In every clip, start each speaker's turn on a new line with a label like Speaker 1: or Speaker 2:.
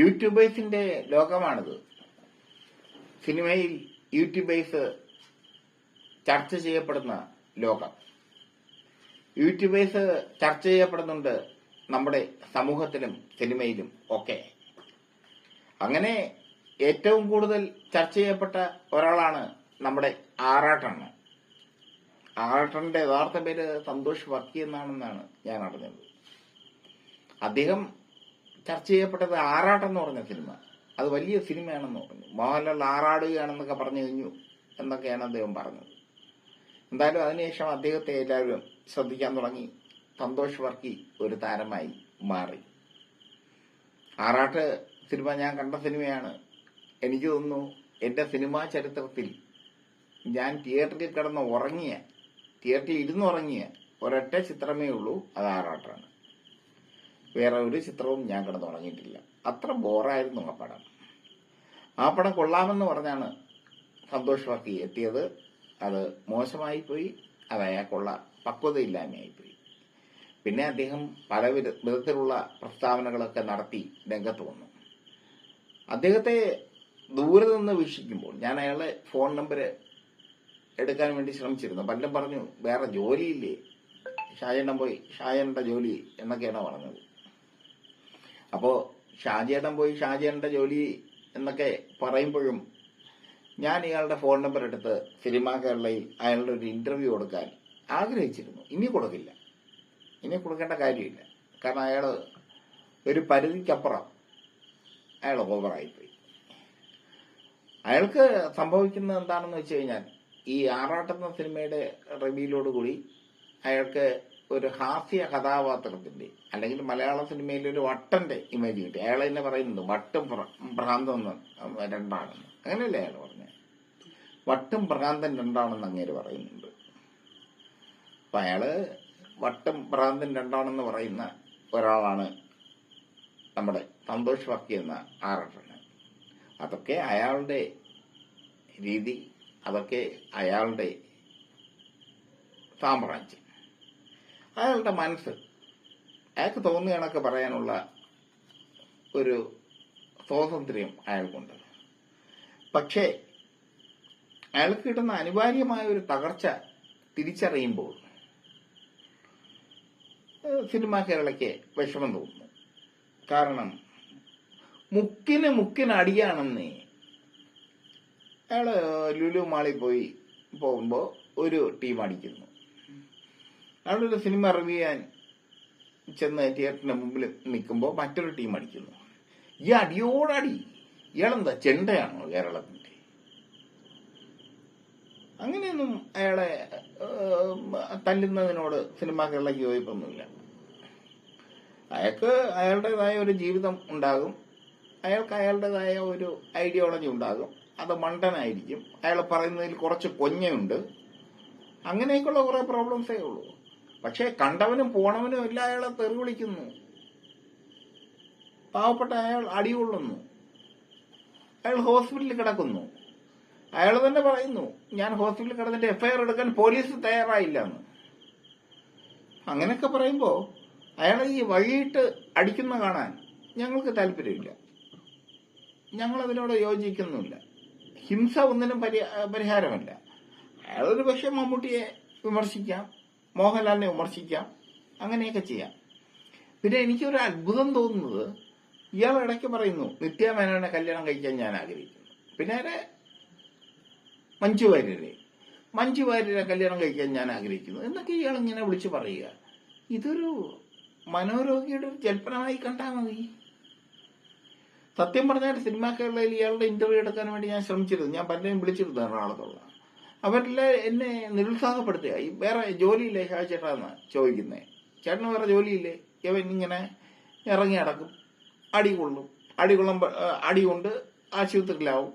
Speaker 1: യൂട്യൂബേഴ്സിന്റെ ലോകമാണിത്. സിനിമയിൽ യൂട്യൂബേഴ്സ് ചർച്ച ചെയ്യപ്പെടുന്ന ലോകം. യൂട്യൂബേഴ്സ് ചർച്ച ചെയ്യപ്പെടുന്നുണ്ട് നമ്മുടെ സമൂഹത്തിലും സിനിമയിലും ഒക്കെ. അങ്ങനെ ഏറ്റവും കൂടുതൽ ചർച്ച ചെയ്യപ്പെട്ട ഒരാളാണ് നമ്മുടെ ആറാട്ടൺ ആറാട്ടന്റെ യഥാർത്ഥ പേര് സന്തോഷ് വർക്കി എന്നാണെന്നാണ് ഞാൻ അറിഞ്ഞത്. അദ്ദേഹം ചർച്ച ചെയ്യപ്പെട്ടത് ആറാട്ടെന്ന് പറഞ്ഞ സിനിമ. അത് വലിയ സിനിമയാണെന്ന് പറഞ്ഞു. മോഹൻലാൽ ആറാടുകയാണെന്നൊക്കെ പറഞ്ഞു കഴിഞ്ഞു എന്നൊക്കെയാണ് അദ്ദേഹം പറഞ്ഞത്. എന്തായാലും അതിനുശേഷം അദ്ദേഹത്തെ എല്ലാവരും ശ്രദ്ധിക്കാൻ തുടങ്ങി. സന്തോഷ് വർക്കി ഒരു താരമായി മാറി. ആറാട്ട് സിനിമ ഞാൻ കണ്ട സിനിമയാണ്. എനിക്ക് തോന്നുന്നു എന്റെ സിനിമാ ചരിത്രത്തിൽ ഞാൻ തിയേറ്ററിൽ കിടന്ന് ഉറങ്ങിയ തിയേറ്ററിൽ ഇരുന്നുറങ്ങിയ ഒരൊറ്റ ചിത്രമേ ഉള്ളൂ അത് ആറാട്ടാണ്. വേറെ ഒരു ചിത്രവും ഞാൻ കിടന്നുറങ്ങിയിട്ടില്ല. അത്ര ബോറായിരുന്നു ആ പടം. ആ പടം കൊള്ളാമെന്ന് പറഞ്ഞാണ് സന്തോഷ് വർക്കി എത്തിയത്. അത് മോശമായി പോയി അത് അയാൾക്കുള്ള പക്വതയില്ലായ്മയായിപ്പോയി. പിന്നെ അദ്ദേഹം പല വിധത്തിലുള്ള പ്രസ്താവനകളൊക്കെ നടത്തി രംഗത്ത് വന്നു. അദ്ദേഹത്തെ ദൂരെ നിന്ന് വീക്ഷിക്കുമ്പോൾ ഞാൻ അയാളെ ഫോൺ നമ്പർ എടുക്കാൻ വേണ്ടി ശ്രമിച്ചിരുന്നു. പലരും പറഞ്ഞു വേറെ ജോലിയില്ലേ? ഷായണ്ണം പോയി ഷായണ്ണന്റെ ജോലി എന്നൊക്കെയാണ് പറഞ്ഞത്. അപ്പോ ഷാജേട്ടൻ പോയി ഷാജിയേട്ടന്റെ ജോലി എന്നൊക്കെ പറയുമ്പോഴും ഞാൻ ഇയാളുടെ ഫോൺ നമ്പർ എടുത്ത് സിനിമാ കേരളയിൽ അയാളുടെ ഒരു ഇന്റർവ്യൂ കൊടുക്കാൻ ആഗ്രഹിച്ചിരുന്നു. ഇനി കൊടുക്കില്ല. ഇനി കൊടുക്കേണ്ട കാര്യമില്ല. കാരണം അയാൾ ഒരു പരിധിക്കപ്പുറം അയാൾ ഓവറായിപ്പോയി അയാൾക്ക് സംഭവിക്കുന്നത് എന്താണെന്ന് വെച്ച് കഴിഞ്ഞാൽ ഈ ആറാട്ടെന്ന സിനിമയുടെ റിവ്യൂലോട് കൂടി അയാൾക്ക് ഒരു ഹാസ്യ കഥാപാത്രത്തിന്റെ അല്ലെങ്കിൽ മലയാള സിനിമയിൽ ഒരു വട്ടന്റെ ഇമേജ് കിട്ടി. അയാൾ തന്നെ പറയുന്നുണ്ട് വട്ടും ഭ്രാന്തെന്ന് രണ്ടാണെന്ന്. അങ്ങനെയല്ലേ അയാൾ പറഞ്ഞത് വട്ടും ഭ്രാന്തൻ രണ്ടാണെന്ന് അങ്ങേര് പറയുന്നുണ്ട്. അപ്പൊ അയാൾ വട്ടും ഭ്രാന്തൻ രണ്ടാണെന്ന് പറയുന്ന ഒരാളാണ് നമ്മുടെ സന്തോഷ് വർക്കി എന്ന ആറട്ടണ് അതൊക്കെ അയാളുടെ രീതി അതൊക്കെ അയാളുടെ സാമ്രാജ്യം. അയാളുടെ മനസ്സ് അയാൾക്ക് തോന്നിയ പറയാനുള്ള ഒരു സ്വാതന്ത്ര്യം അയാൾക്കുണ്ട്. പക്ഷേ അയാൾക്ക് കിട്ടുന്ന അനിവാര്യമായ ഒരു തകർച്ച തിരിച്ചറിയുമ്പോൾ സിനിമ കേരളയ്ക്ക് വിഷമം തോന്നുന്നു. കാരണം മുക്കിന് മുക്കിന് അടിയാണെന്ന് അയാൾ ലുലു മാളിൽ പോയി പോകുമ്പോൾ ഒരു ടീം അടിക്കുന്നു. അയാളൊരു സിനിമ റിവ്യൂ ചെയ്യാൻ ചെന്ന് തിയേറ്ററിന്റെ മുമ്പിൽ നിൽക്കുമ്പോൾ മറ്റൊരു ടീം അടിക്കുന്നു. ഈ അടിയോടടി ഇയാളെന്താ ചെണ്ടയാണോ കേരളത്തിന്റെ? അങ്ങനെയൊന്നും അയാളെ തല്ലുന്നതിനോട് സിനിമാ കേരളയ്ക്ക് യോജിപ്പൊന്നുമില്ല. അയാൾക്ക് അയാളുടേതായ ഒരു ജീവിതം ഉണ്ടാകും. അയാൾക്ക് അയാളുടേതായ ഒരു ഐഡിയോളജി ഉണ്ടാകും. അത് മണ്ടനായിരിക്കും. അയാൾ പറയുന്നതിൽ കുറച്ച് കൊഞ്ഞയുണ്ട് അങ്ങനെയൊക്കെയുള്ള കുറേ പ്രോബ്ലംസേ ഉള്ളൂ. പക്ഷേ കണ്ടവനും പോണവനും ഇല്ല അയാളെ തെറി വിളിക്കുന്നു പാവപ്പെട്ട അയാൾ അടികൊള്ളുന്നു അയാൾ ഹോസ്പിറ്റലിൽ കിടക്കുന്നു. അയാൾ തന്നെ പറയുന്നു ഞാൻ ഹോസ്പിറ്റലിൽ കിടന്നിട്ട് എഫ്ഐആർ എടുക്കാൻ പോലീസ് തയ്യാറായില്ല എന്ന് അങ്ങനെയൊക്കെ പറയുമ്പോ അയാളെ ഈ വഴിയിട്ട് അടിക്കുന്ന കാണാൻ ഞങ്ങൾക്ക് താല്പര്യമില്ല. ഞങ്ങൾ അതിനോട് യോജിക്കുന്നുമില്ല. ഹിംസ ഒന്നിനും പരി- പരിഹാരമല്ല. അയാളൊരു പക്ഷെ മമ്മൂട്ടിയെ വിമർശിക്കാം. മോഹൻലാലിനെ വിമർശിക്കാം. അങ്ങനെയൊക്കെ ചെയ്യാം. പിന്നെ എനിക്കൊരു അത്ഭുതം തോന്നുന്നത് ഇയാൾ ഇടയ്ക്ക് പറയുന്നു നിത്യാമേനോനെ കല്യാണം കഴിക്കാൻ ഞാൻ ആഗ്രഹിക്കുന്നു. പിന്നെ ആരെ മഞ്ജു വാര്യരെ മഞ്ജു വാര്യരെ കല്യാണം കഴിക്കാൻ ഞാൻ ആഗ്രഹിക്കുന്നു എന്നൊക്കെ ഇയാൾ ഇങ്ങനെ വിളിച്ചു പറയുക. ഇതൊരു മനോരോഗിയുടെ ഒരു ജൽപ്പനമായി കണ്ടാൽ മതി. സത്യം പറഞ്ഞാൽ സിനിമാ കേരളയിൽ ഇയാളുടെ ഇന്റർവ്യൂ എടുക്കാൻ വേണ്ടി ഞാൻ ശ്രമിച്ചിരുന്നു. ഞാൻ പലരെയും വിളിച്ചിരുന്നു എറണാകുളത്തുള്ള. അവരെല്ലാം എന്നെ നിരുത്സാഹപ്പെടുത്തുക. ഈ വേറെ ജോലിയില്ലേ ഷാ ചേട്ടാന്ന് ചോദിക്കുന്നത് ചേട്ടന് വേറെ ജോലിയില്ലേ? ഇവൻ ഇങ്ങനെ ഇറങ്ങി നടക്കും. അടി കൊള്ളും. അടി കൊള്ളുമ്പോ ആ, അടി കൊണ്ട് ആശുപത്രിയിലാവും.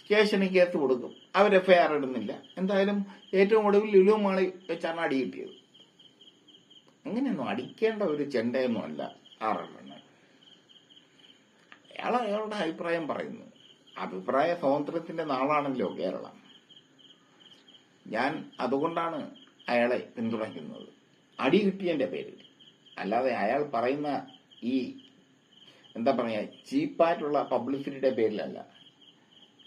Speaker 1: സ്റ്റേഷനിൽ കേസ് കൊടുക്കും. അവർ എഫ്ഐആർ ഇടുന്നില്ല. എന്തായാലും ഏറ്റവും ഒടുവിൽ ലുലു മാളി വെച്ചാണ് അടി കിട്ടിയത്. അങ്ങനെയൊന്നും അടിക്കേണ്ട ഒരു ചെണ്ടയൊന്നും അല്ല ആറെണ്ണം അയാൾ അയാളുടെ അഭിപ്രായം പറയുന്നു. അഭിപ്രായ സ്വാതന്ത്ര്യത്തിന്റെ നാളാണല്ലോ കേരളം. ഞാൻ അതുകൊണ്ടാണ് അയാളെ പിന്തുണയ്ക്കുന്നത്. അടി കിട്ടിയതിന്റെ പേരിൽ. അല്ലാതെ അയാൾ പറയുന്ന ഈ എന്താ പറയുക ചീപ്പായിട്ടുള്ള പബ്ലിസിറ്റിയുടെ പേരിലല്ല.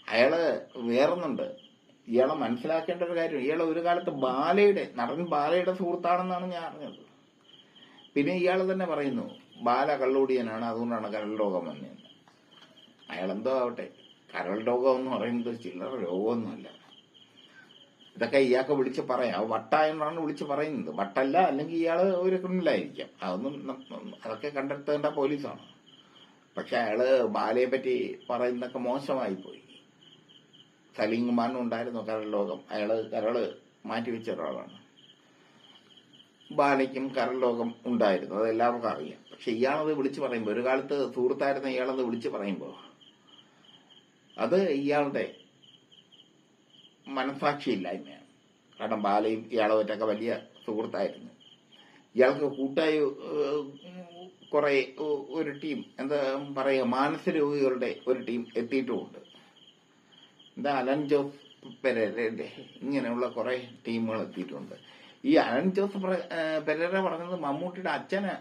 Speaker 1: അയാൾ വേറൊന്നുണ്ട്. ഇയാളെ മനസ്സിലാക്കേണ്ട ഒരു കാര്യം ഇയാൾ ഒരു കാലത്ത് ബാലയുടെ നടൻ ബാലയുടെ സുഹൃത്താണെന്നാണ് ഞാൻ അറിഞ്ഞത്. പിന്നെ ഇയാൾ തന്നെ പറയുന്നു ബാല കള്ളൂടിയനാണ് അതുകൊണ്ടാണ് കരൾ രോഗം വന്നതെന്ന്. അയാൾ എന്തോ ആവട്ടെ കരൾ രോഗം എന്ന് പറയുന്നത് ചില്ലറ രോഗമൊന്നുമല്ല. ഇതൊക്കെ ഇയാൾക്ക് വിളിച്ച് പറയാം. വട്ട എന്നാണ് വിളിച്ച് പറയുന്നത്. വട്ടല്ല അല്ലെങ്കിൽ ഇയാൾ ഒരു ക്രിമിനലായിരിക്കാം അതൊന്നും അതൊക്കെ കണ്ടെത്തേണ്ട പോലീസാണ്. പക്ഷെ അയാൾ ബാലയെ പറ്റി പറയുന്നതൊക്കെ മോശമായി പോയി. സലീം ഉണ്ടായിരുന്നു കരൾ ലോകം അയാൾ കരൾ മാറ്റിവെച്ച ഒരാളാണ്. ബാലയ്ക്കും കരൾ ലോകം ഉണ്ടായിരുന്നു. അത് എല്ലാവർക്കും അറിയാം. പക്ഷെ ഇയാളത് വിളിച്ചു പറയുമ്പോൾ ഒരു കാലത്ത് സുഹൃത്തായിരുന്ന ഇയാളത് വിളിച്ചു പറയുമ്പോൾ അത് ഇയാളുടെ മനസാക്ഷിയില്ലായ്മയാണ്. കാരണം ബാലയും ഇയാളുമായിട്ടൊക്കെ വലിയ സുഹൃത്തായിരുന്നു. ഇയാൾക്ക് കൂട്ടായി കുറെ ഒരു ടീം എന്താ പറയുക മാനസരോഗികളുടെ ഒരു ടീം എത്തിയിട്ടുമുണ്ട്. എന്താ അലൻ ജോസ് പെരേരയുടെ ഇങ്ങനെയുള്ള കുറെ ടീമുകൾ എത്തിയിട്ടുണ്ട്. ഈ അലൻ ജോസ് പ്ര- പെരേര പറഞ്ഞത് മമ്മൂട്ടിയുടെ അച്ഛനെ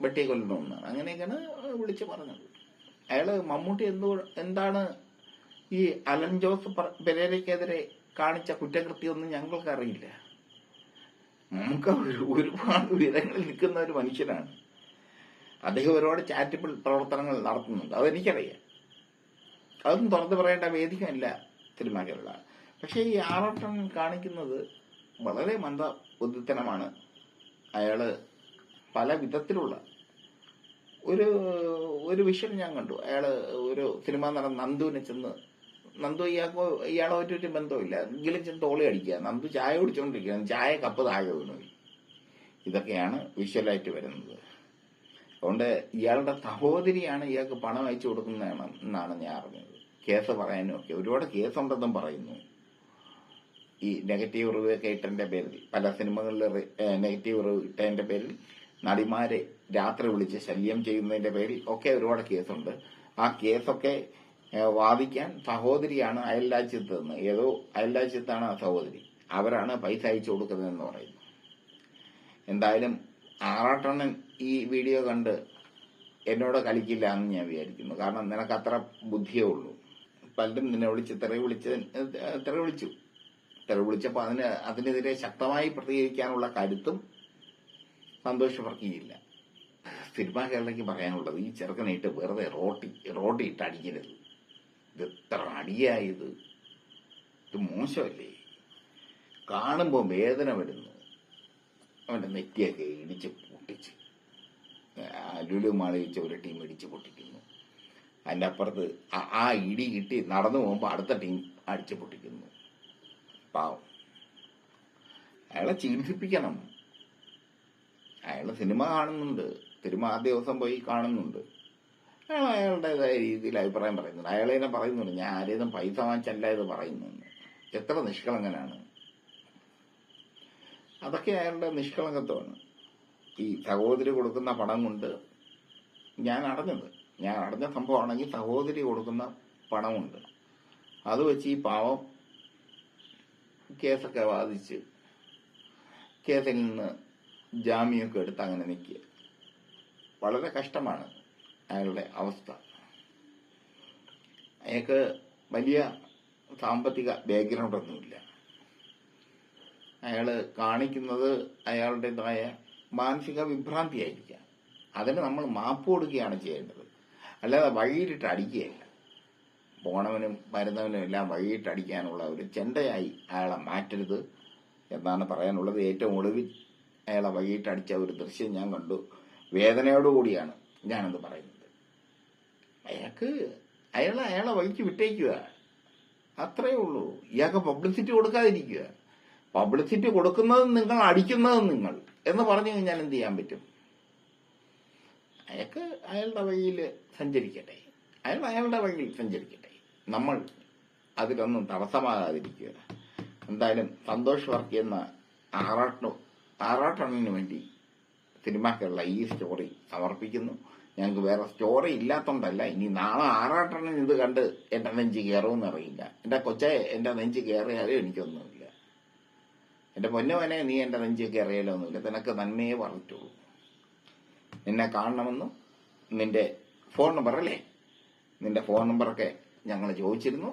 Speaker 1: വെട്ടി കൊല്ലുന്നു അങ്ങനെയൊക്കെയാണ് വിളിച്ച് പറഞ്ഞത്. അയാൾ മമ്മൂട്ടി എന്തോ എന്താണ് ഈ അലൻ ജോസ് പെരേരയ്ക്കെതിരെ കാണിച്ച കുറ്റകൃത്യമൊന്നും ഞങ്ങൾക്ക് അറിയില്ല നമുക്ക് ഒരുപാട് ഉയരങ്ങളിൽ നിൽക്കുന്ന ഒരു മനുഷ്യനാണ്. അദ്ദേഹം ഒരുപാട് ചാരിറ്റബിൾ പ്രവർത്തനങ്ങൾ നടത്തുന്നുണ്ട്. അതെനിക്കറിയാം അതൊന്നും തുറന്നു പറയേണ്ട വേദികമല്ല തിരുമാകലുള്ള പക്ഷേ ഈ ആറോട്ടം കാണിക്കുന്നത് വളരെ മന്ദ ബുദ്ധിത്തനമാണ് അയാൾ പല വിധത്തിലുള്ള ഒരു ഒരു വിഷയം ഞാൻ കണ്ടു. അയാൾ ഒരു സിനിമ നടൻ നന്ദുവിനെ ചെന്ന് നന്ദു ഇയാൾക്കോ ഇയാളായിട്ട് ഒരു ബന്ധമില്ല എങ്കിലും ചെന്ന് തോളി അടിക്കുക. നന്ദു ചായ കുടിച്ചുകൊണ്ടിരിക്കുകയാണ് ചായ കപ്പ് താഴെ വീണു. ഇതൊക്കെയാണ് വിഷ്വലായിട്ട് വരുന്നത്. അതുകൊണ്ട് ഇയാളുടെ സഹോദരിയാണ് ഇയാൾക്ക് പണം അയച്ചു കൊടുക്കുന്നതാണ് എന്നാണ് ഞാൻ അറിഞ്ഞത്. കേസ് പറയാനും ഒക്കെ. ഒരുപാട് കേസുണ്ടെന്നും പറയുന്നു. ഈ നെഗറ്റീവ് റിവ്യൂ ഒക്കെ ഇട്ടതിന്റെ പേരിൽ പല സിനിമകളിൽ നെഗറ്റീവ് റിവ്യൂ ഇട്ടതിന്റെ പേരിൽ നടിമാരെ രാത്രി വിളിച്ച് ശല്യം ചെയ്യുന്നതിന്റെ പേരിൽ ഒക്കെ ഒരുപാട് കേസുണ്ട്. ആ കേസൊക്കെ വാദിക്കാൻ സഹോദരിയാണ് അയൽ രാജ്യത്ത് നിന്ന്. ഏതോ അയൽ രാജ്യത്താണ് ആ സഹോദരി. അവരാണ് പൈസ അയച്ചു കൊടുക്കുന്നതെന്ന് പറയുന്നു. എന്തായാലും ആറാട്ടണ്ണൻ ഈ വീഡിയോ കണ്ട് എന്നോട് കളിക്കില്ല എന്ന് ഞാൻ വിചാരിക്കുന്നു. കാരണം നിനക്ക് അത്ര ബുദ്ധിയേ ഉള്ളൂ. പലരും നിന്നെ വിളിച്ച് തെറി വിളിച്ച് തെറി വിളിച്ചു. തെറി വിളിച്ചപ്പോൾ അതിന് അതിനെതിരെ ശക്തമായി പ്രതികരിക്കാനുള്ള കരുത്തും സന്തോഷ് വർക്കിയില്ല സിനിമ കേരളയ്ക്ക് പറയാനുള്ളത് ഈ ചെറുക്കനായിട്ട് വെറുതെ റോട്ടി റോട്ടി ഇട്ട് അടിക്കരുത്. ഇത് എത്ര അടിയായത്. ഇത് മോശമല്ലേ? കാണുമ്പോൾ വേദന വരുന്നു. അവന്റെ നെറ്റിയൊക്കെ ഇടിച്ച് പൊട്ടിച്ച്. ആ ലുലു മാളിച്ച് ഒരു ടീം ഇടിച്ച് പൊട്ടിക്കുന്നു. അതിന്റെ അപ്പുറത്ത് ആ- ആ ഇടി കിട്ടി നടന്നു പോകുമ്പോൾ അടുത്ത ടീം അടിച്ച് പൊട്ടിക്കുന്നു. പാവം. അയാളെ ചികിത്സിപ്പിക്കണം. അയാൾ സിനിമ കാണുന്നുണ്ട്. സിനിമ ആ ദിവസം പോയി കാണുന്നുണ്ട്. അയാൾ അയാളുടേതായ രീതിയിൽ അഭിപ്രായം പറയുന്നുണ്ട്. അയാൾ തന്നെ പറയുന്നുണ്ട് ഞാൻ ആരേതും പൈസ വാങ്ങിച്ചല്ല ഇത് പറയുന്നുണ്ട്. എത്ര നിഷ്കളങ്കനാണ്? അതൊക്കെ അയാളുടെ നിഷ്കളങ്കത്വമാണ്. ഈ സഹോദരി കൊടുക്കുന്ന പണം കൊണ്ട് ഞാൻ അടഞ്ഞത്. ഞാൻ അടഞ്ഞ സംഭവമാണെങ്കിൽ സഹോദരി കൊടുക്കുന്ന പണമുണ്ട് അത് വെച്ച് ഈ പാവം കേസൊക്കെ വാദിച്ച് കേസിൽ നിന്ന് ജാമ്യമൊക്കെ എടുത്ത് അങ്ങനെ നിൽക്കുക. വളരെ കഷ്ടമാണ്. അയാളുടെ അവസ്ഥ. അയാൾക്ക് വലിയ സാമ്പത്തിക ബാക്ക്ഗ്രൗണ്ട് ഒന്നുമില്ല അയാൾ കാണിക്കുന്നത് അയാളുടേതായ മാനസിക വിഭ്രാന്തിയായിരിക്കാം. അതിന് നമ്മൾ മാപ്പ് കൊടുക്കുകയാണ് ചെയ്യേണ്ടത്. അല്ലാതെ വഴിയിലിട്ട് അടിക്കുകയല്ല. പോണവനും വരുന്നവനും എല്ലാം വഴിയിട്ട് അടിക്കാനുള്ള ഒരു ചെണ്ടയായി അയാളെ മാറ്റരുത് എന്നാണ് പറയാനുള്ളത്. ഏറ്റവും ഒടുവിൽ അയാളെ വഴിയിട്ട് അടിച്ച ഒരു ദൃശ്യം ഞാൻ കണ്ടു. വേദനയോടുകൂടിയാണ് ഞാനത് പറയുന്നത്. അയാൾക്ക് അയാൾ അയാളെ വഴിക്ക് വിട്ടേക്കുക. അത്രേ ഉള്ളൂ. ഇയാൾക്ക് പബ്ലിസിറ്റി കൊടുക്കാതിരിക്കുക. പബ്ലിസിറ്റി കൊടുക്കുന്നത് നിങ്ങൾ അടിക്കുന്നത് നിങ്ങൾ എന്ന് പറഞ്ഞു കഴിഞ്ഞാൽ എന്ത് ചെയ്യാൻ പറ്റും? അയാൾക്ക് അയാളുടെ വഴിയിൽ സഞ്ചരിക്കട്ടെ. അയാൾ അയാളുടെ വഴിയിൽ സഞ്ചരിക്കട്ടെ. നമ്മൾ അതിലൊന്നും തടസ്സമാകാതിരിക്കുക. എന്തായാലും സന്തോഷ് വർക്ക് എന്ന ആറാട്ടു ആറാട്ടണിന് വേണ്ടി സിനിമാക്കുള്ള ഈ സ്റ്റോറി സമർപ്പിക്കുന്നു. ഞങ്ങൾക്ക് വേറെ സ്റ്റോറി ഇല്ലാത്തോണ്ടല്ല. ഇനി നാളെ ആറാട്ടണ്ണൻ ഇത് കണ്ട് എന്റെ നെഞ്ച് കയറുമെന്ന് അറിയില്ല എന്റെ കൊച്ചെ എന്റെ നെഞ്ച് കയറിയാലും എനിക്കൊന്നുമില്ല. എന്റെ പൊന്നവനെ നീ എന്റെ നെഞ്ച് കയറിയാലോ ഒന്നുമില്ല നിനക്ക് നന്മയെ പറഞ്ഞിട്ടുള്ളൂ. നിന്നെ കാണണമെന്നും നിന്റെ ഫോൺ നമ്പർ അല്ലേ? നിന്റെ ഫോൺ നമ്പറൊക്കെ ഞങ്ങൾ ചോദിച്ചിരുന്നു.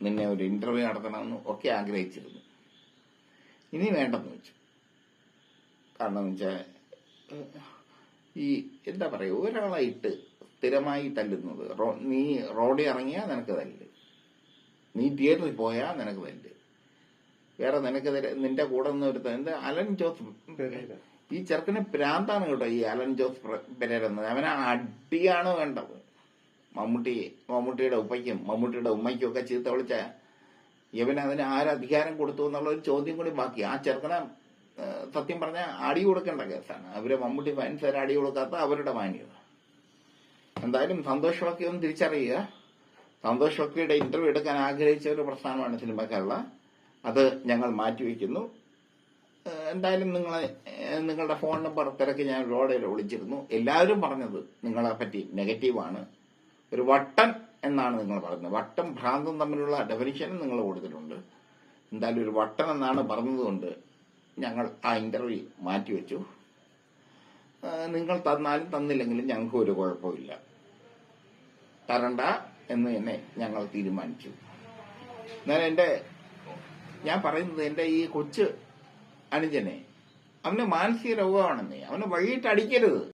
Speaker 1: നിന്നെ ഒരു ഇന്റർവ്യൂ നടത്തണമെന്നും ഒക്കെ ആഗ്രഹിച്ചിരുന്നു. ഇനി വേണ്ടെന്ന് വെച്ചു. കാരണം എന്ന് വെച്ചാൽ ഈ എന്താ പറയുക ഒരാളായിട്ട് സ്ഥിരമായി തല്ലുന്നത്. നീ റോഡിൽ ഇറങ്ങിയാ നിനക്ക് തല്ല്. നീ തിയേറ്ററിൽ പോയാ നിനക്ക് തല്ല്. വേറെ നിനക്ക് നിന്റെ കൂടെ നിന്ന് ഒരു അലൻ ജോസ്. ഈ ചെറുക്കനെ പ്രാന്താണ് കേട്ടോ ഈ അലൻ ജോസ് പ്ര- പെരേര അവനെ അടിയാണ് വേണ്ടത്. മമ്മൂട്ടി മമ്മൂട്ടിയുടെ ഉപ്പയ്ക്കും മമ്മൂട്ടിയുടെ ഉമ്മയ്ക്കും ഒക്കെ ചീത്ത വിളിച്ച ഇവന് അതിന് ആരധികാരം കൊടുത്തു എന്നുള്ള ഒരു ചോദ്യം കൂടി ബാക്കി. ആ ചെറുക്കനെ സത്യം പറഞ്ഞ അടി കൊടുക്കേണ്ട കേസാണ്. അവരെ മമ്മൂട്ടി ഫാൻസ് അടി കൊടുക്കാത്ത അവരുടെ മാന്യത. എന്തായാലും സന്തോഷ് വക്കി ഒന്ന് തിരിച്ചറിയുക. സന്തോഷ് വക്കിയുടെ ഇന്റർവ്യൂ എടുക്കാൻ ആഗ്രഹിച്ച ഒരു പ്രസ്ഥാനമാണ് സിനിമക്കല്ല അത് ഞങ്ങൾ മാറ്റിവെക്കുന്നു. എന്തായാലും നിങ്ങളെ നിങ്ങളുടെ ഫോൺ നമ്പർ തിരക്ക് ഞാൻ റോഡിൽ വിളിച്ചിരുന്നു എല്ലാവരും പറഞ്ഞത് നിങ്ങളെ പറ്റി നെഗറ്റീവാണ് ഒരു വട്ടൻ എന്നാണ് നിങ്ങൾ പറയുന്നത് വട്ടം ഭ്രാന്തം തമ്മിലുള്ള ഡെഫിനിഷനും നിങ്ങൾ കൊടുത്തിട്ടുണ്ട്. എന്തായാലും ഒരു വട്ടൻ എന്നാണ് പറഞ്ഞതുകൊണ്ട് ഞങ്ങൾ ആ ഇന്റർവ്യൂ മാറ്റിവെച്ചു. നിങ്ങൾ തന്നാലും തന്നില്ലെങ്കിലും ഞങ്ങൾക്ക് ഒരു കുഴപ്പമില്ല. തരണ്ട എന്ന് തന്നെ ഞങ്ങൾ തീരുമാനിച്ചു. ഞാൻ എന്റെ ഞാൻ പറയുന്നത് എന്റെ ഈ കൊച്ച് അനുജനെ അവന് മാനസിക രോഗമാണെന്നേ അവന് വഴിയിട്ട് അടിക്കരുത്.